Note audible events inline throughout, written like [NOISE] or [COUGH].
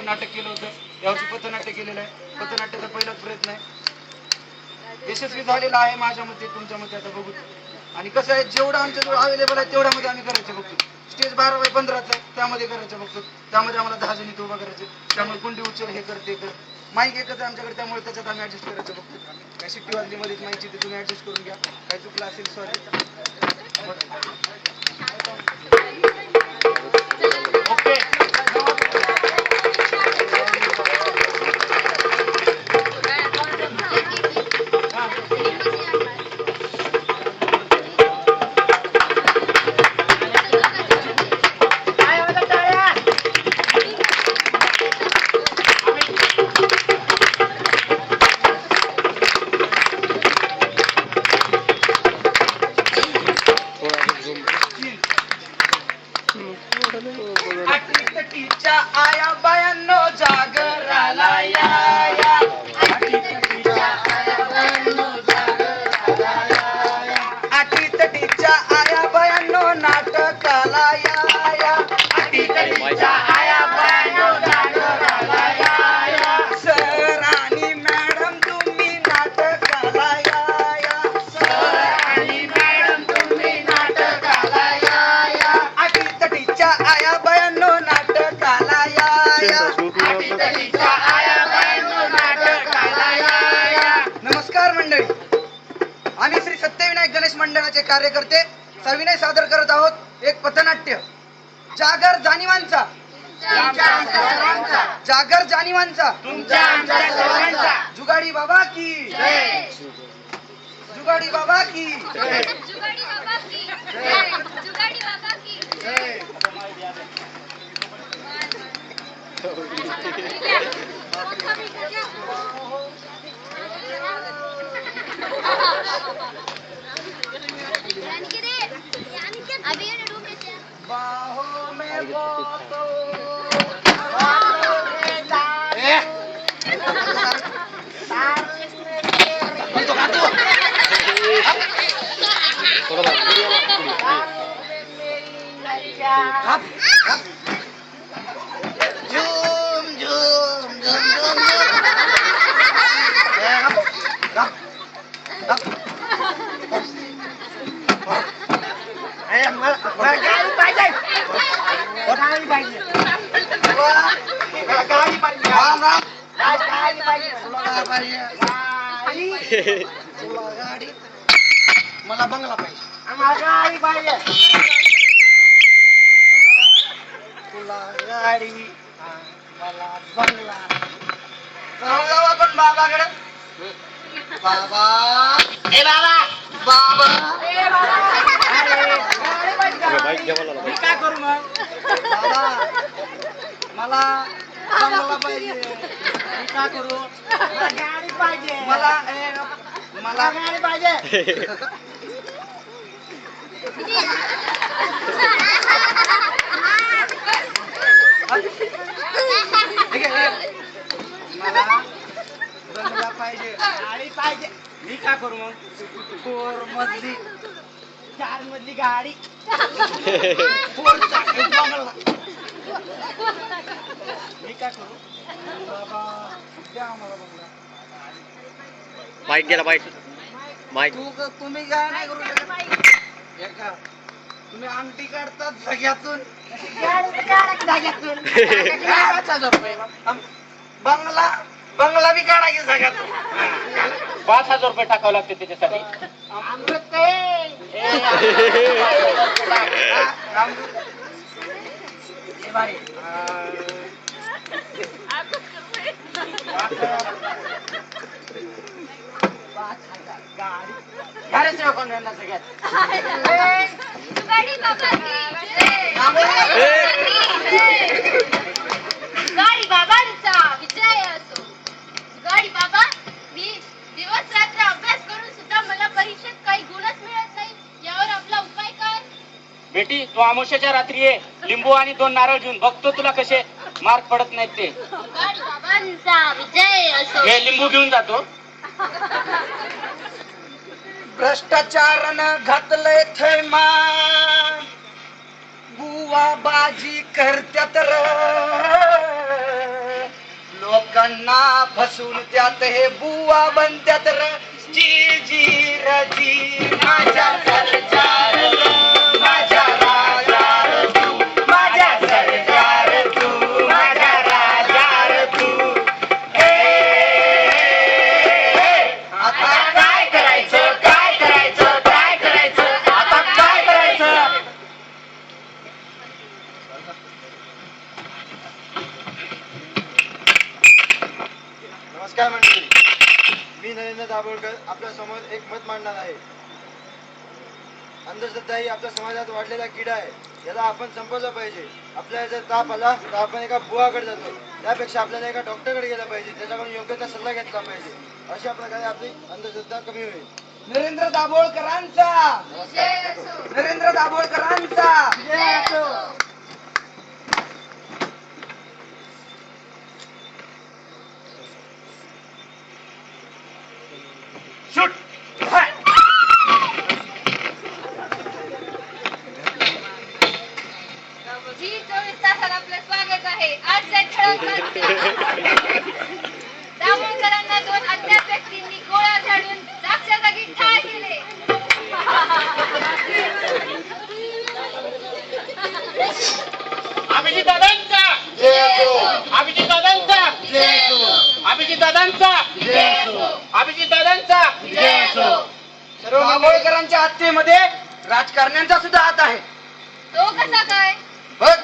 आपण नाटक केलं होतं. यावर्षी पथनाट्य केलेलं आहे. पथनाट्याचा पहिलाच प्रयत्न आहे. यशस्वी झालेला आहे माझ्या मते तुमच्या मते आता बघू. आणि कसं आहे जेवढं आमच्याजवळ अवेलेबल आहे तेवढ्यामध्ये आम्ही करायचं बघतो. स्टेज बारा बाय पंधराचा आहे त्यामध्ये करायचं बघतो. त्यामध्ये आम्हाला दहा जणी उभा करायचे. त्यामुळे कुंडी उचल हे कर ते कर. माईक एकच आहे आमच्याकडे त्यामुळे त्याच्यात आम्ही ऍडजस्ट करायचं बघतो. काय शिट्टी वाजली मध्येच माहिती ते तुम्ही ऍडजस्ट करून घ्या. काय चुकलं असेल सॉरी नमस्कार मंडळी. आम्ही श्री सत्यविनायक गणेश मंडळाचे कार्यकर्ते सविनय सादर करत आहोत एक पथनाट्य. जागर जाणीवांचा. जागर जाणीवांचा. जुगाडी बाबा की. जुगाडी बाबा की. जुगाडी बाबा की. जुगाडी बाबा की अभी ये रूम में से बाहों में वो तो हप, हप. ए, मला- मला गाडी पाहिजे. गाडी पाहिजे. तुला गाडी पाहिजे. राम, राम. गाडी पाहिजे. तुला काय पाहिजे? गाडी. तुला गाडी मला बंगला पाहिजे आम्हाला गाडी बाबा ए बाबा बाबा ए बाबा अरे, गाडी पाहिजे का? मी काय करू मग बाबा मला बंगला पाहिजे मी काय करू मला गाडी पाहिजे मला ए, मला गाडी पाहिजे ठीक आहे, ठीक आहे. मला बंगला पाहिजे गाडी पाहिजे मी काय करू मग फोर मधली चार मधली गाडी. फोर चाकी बंगला. मी काय करू? बाबा द्या मला बंगला. माईक गेला माईक. माईक. तू क- तुम्ही काय नाही करू शकत. हे का तुम्ही अंगठी काढतात हजार रुपये [LAUGHS] आम- बंगला बंगला बी काढा की सगळ्यातून पाच हजार रुपये टाकावं लागते त्याच्यासाठी. अमृत ए, हा, अमृत. हे भारी. पाच हजार गाडी घ्या रे सेवकांना सगळ्यात जुगाडी बाबा की जय गाडी बाबांचा विजय असो गाडी बाबा मी दिवस रात्र अभ्यास करून सुद्धा मला परीक्षेत काही गुणच मिळत नाही यावर आपला उपाय काय बेटी तू आमुष्याच्या रात्री ये लिंबू आणि दोन नारळ घेऊन बघतो तुला कसे मार्क पडत नाहीत ते. गाडी बाबांचा विजय असो. हे लिंबू घेऊन जातो. भ्रष्टाचारानं घातलंय थैमान बुवा बाजी करत्यात र. लोकांना फसून त्यात हे बुवा बनत्यात र. जी जी र जी माझ्या सरकार दाभोळकर आपल्यासमोर एक मत मांडणार आहे. अंधश्रद्धा ही आपल्या समाजात वाढलेला किडा आहे. याला आपण संपवलं पाहिजे. आपल्याला जर ताप आला तर आपण एका बुवाकडे जातो. त्यापेक्षा आपल्याला एका डॉक्टरकडे गेलं पाहिजे. त्याच्याकडून योग्य त्या सल्ला घेतला पाहिजे. अशा प्रकारे आपली अंधश्रद्धा कमी होईल. नरेंद्र दाभोळकरांचा! नरेंद्र दाभोळकरांचा! दाभोळकरांना दोन अज्ञात व्यक्तींनी गोळ्या झाडून जागच्या जागी ठार केले. अभिजित दादांचा अभिजित दादांचा अभिजित दादांचा अभिजित दादांचा सर्व हत्येमध्ये राजकारण्यांचा सुद्धा हात आहे. तो कसा काय? बघ.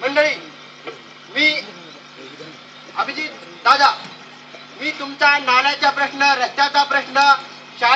मंडळी मी अभिजित दादा मी तुमचा नाण्याचा प्रश्न रस्त्याचा प्रश्न